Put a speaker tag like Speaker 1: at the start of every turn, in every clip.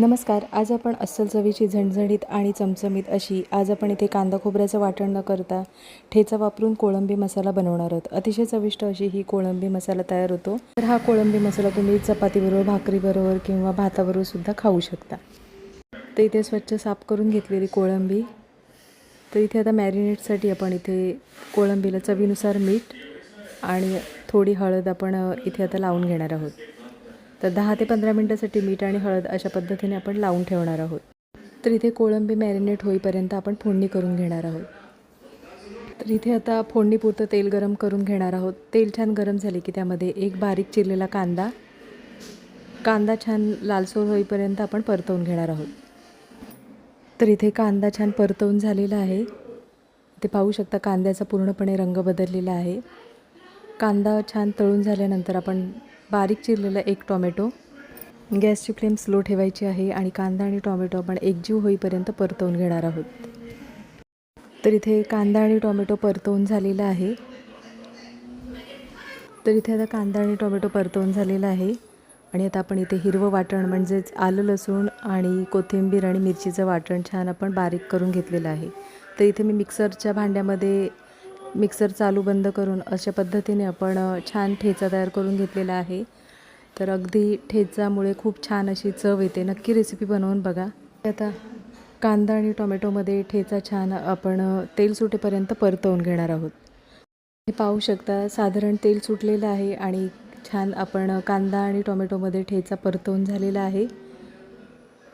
Speaker 1: नमस्कार आज आपण अस्सल चवीची झणझणीत आणि चमचमीत अशी आज आपण इथे कांदा खोबऱ्याचं वाटण न करता ठेचा वापरून कोळंबी मसाला बनवणार आहोत. अतिशय चविष्ट अशी ही कोळंबी मसाला तयार होतो. तर हा कोळंबी मसाला तुम्ही चपातीबरोबर भाकरीबरोबर किंवा भाताबरोबर सुद्धा खाऊ शकता. तर इथे स्वच्छ साफ करून घेतलेली कोळंबी. तर इथे आता मॅरिनेटसाठी आपण इथे कोळंबीला चवीनुसार मीठ आणि थोडी हळद आपण इथे आता लावून घेणार आहोत. तर दहा ते पंधरा मिनटासाठी मीठ आणि हळद अशा पद्धतीने आपण लावून ठेवणार आहोत. तर इथे कोळंबी मॅरिनेट होईपर्यंत आपण फोडणी करून घेणार आहोत. तर इथे आता फोडणीपुरतं तेल गरम करून घेणार आहोत. तेल छान गरम झाले की त्यामध्ये एक बारीक चिरलेला कांदा कांदा छान लालसोर होईपर्यंत आपण परतवून घेणार आहोत. तर इथे कांदा छान परतवून झालेला आहे. ते पाहू शकता कांद्याचा पूर्णपणे रंग बदललेला आहे. कांदा छान तळून झाल्यानंतर आपण बारीक चिरलेला एक टॉमॅटो. गॅसची फ्लेम स्लो ठेवायची आहे आणि कांदा आणि टॉमॅटो आपण एकजीव होईपर्यंत परतवून घेणार आहोत. तर इथे कांदा आणि टॉमॅटो परतवून झालेला आहे. तर इथे आता कांदा आणि टोमॅटो परतवून झालेला आहे. आणि आता आपण इथे हिरवं वाटण म्हणजेच आलं लसूण आणि कोथिंबीर आणि मिरचीचं वाटण छान आपण बारीक करून घेतलेलं आहे. तर इथे मी मिक्सरच्या भांड्यामध्ये मिक्सर चालू बंद करून अशा पद्धतीने आपण छान ठेचा तयार करून घेतलेला आहे. तर अगदी ठेचामुळे खूप छान अशी चव येते. नक्की रेसिपी बनवून बघा. आता कांदा आणि टोमॅटोमध्ये ठेचा छान आपण तेल सुटेपर्यंत परतवून घेणार आहोत. हे पाहू शकता साधारण तेल सुटलेलं आहे आणि छान आपण कांदा आणि टोमॅटोमध्ये ठेचा परतवून झालेला आहे.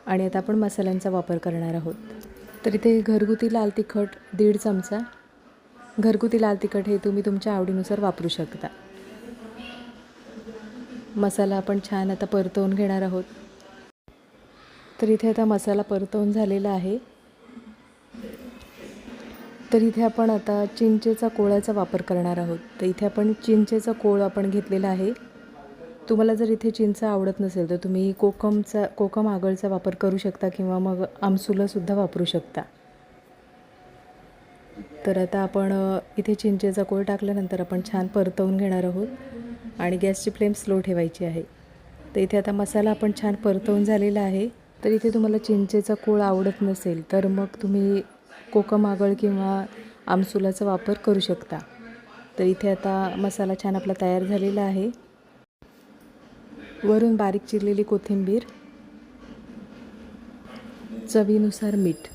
Speaker 1: आणि आता आपण मसाल्यांचा वापर करणार आहोत. तर इथे घरगुती लाल तिखट दीड चमचा. घरगुती लाल तिखट हे तुम्ही तुमच्या आवडीनुसार वापरू शकता. मसाला आपण छान आता परतवून घेणार आहोत. तर इथे आता मसाला परतवून झालेला आहे. तर इथे आपण आता चिंचेचा कोळाचा वापर करणार आहोत. तर इथे आपण चिंचेचा कोळ आपण घेतलेला आहे. तुम्हाला जर इथे चिंच आवडत नसेल तर तुम्ही कोकमचा कोकम आगळचा वापर करू शकता किंवा मग आमसुलासुद्धा वापरू शकता. तर आता आपण इथे चिंचेचा कोळ टाकल्यानंतर आपण छान परतवून घेणार आहोत आणि गॅसची फ्लेम स्लो ठेवायची आहे. तर इथे आता मसाला आपण छान परतवून झालेला आहे. तर इथे तुम्हाला चिंचेचा कोळ आवडत नसेल तर मग तुम्ही कोकम आगळ किंवा आमसुलाचा वापर करू शकता. तर इथे आता मसाला छान आपला तयार झालेला आहे. वरून बारीक चिरलेली कोथिंबीर चवीनुसार मीठ.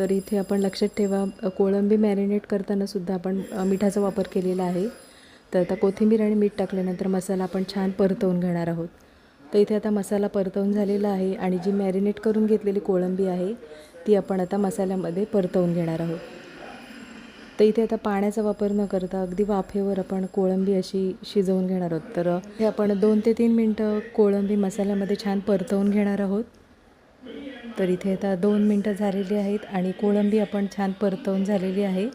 Speaker 1: तर इथे आपण लक्षात ठेवा कोळंबी मॅरिनेट करताना सुद्धा आपण मिठाचा वापर केलेला आहे. तर आता कोथिंबीर आणि मीठ टाकल्यानंतर मसाला आपण छान परतवून घेणार आहोत. तर इथे आता मसाला परतवून झालेला आहे आणि जी मॅरिनेट करून घेतलेली कोळंबी आहे ती आपण आता मसाल्यामध्ये परतवून घेणार आहोत. तर इथे आता पाण्याचा वापर न करता अगदी वाफेवर आपण कोळंबी अशी शिजवून घेणार आहोत. तर हे आपण दोन ते तीन मिनटं कोळंबी मसाल्यामध्ये छान परतवून घेणार आहोत. तर इथे आता दोन मिनटं झालेली आहेत आणि कोळंबी आपण छान परतवून झालेली आहे.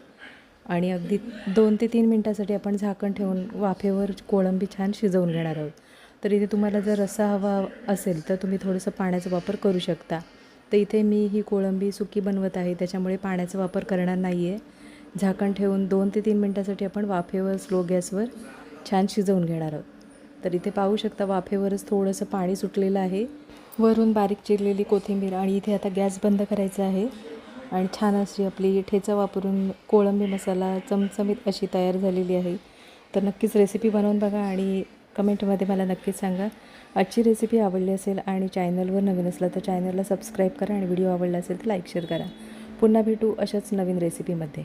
Speaker 1: आणि अगदी दोन ते तीन मिनटासाठी आपण झाकण ठेवून वाफेवर कोळंबी छान शिजवून घेणार आहोत. तर इथे तुम्हाला जर रस्सा हवा असेल तर तुम्ही थोडंसं पाण्याचा वापर करू शकता. तर इथे मी ही कोळंबी सुकी बनवत आहे त्याच्यामुळे पाण्याचा वापर करणार नाही आहे झाकण ठेवून दोन ते तीन मिनटासाठी आपण वाफेवर स्लो गॅसवर छान शिजवून घेणार आहोत. तर इथे पाहू शकता वाफेवरच थोडंसं पाणी सुटलेलं आहे. वरून बारीक चिरलेली कोथिंबीर आणि इथे आता गॅस बंद करायचा आहे. आणि छान अशी आपली ठेचा वापरून कोळंबी मसाला चमचमीत अशी तयार झालेली आहे. तर नक्कीच रेसिपी बनवून बघा आणि कमेंटमध्ये मला नक्कीच सांगा. आजची रेसिपी आवडली असेल आणि चॅनलवर नवीन असलं तर चॅनलला सबस्क्राईब करा आणि व्हिडिओ आवडला असेल तर लाईक शेअर करा. पुन्हा भेटू अशाच नवीन रेसिपीमध्ये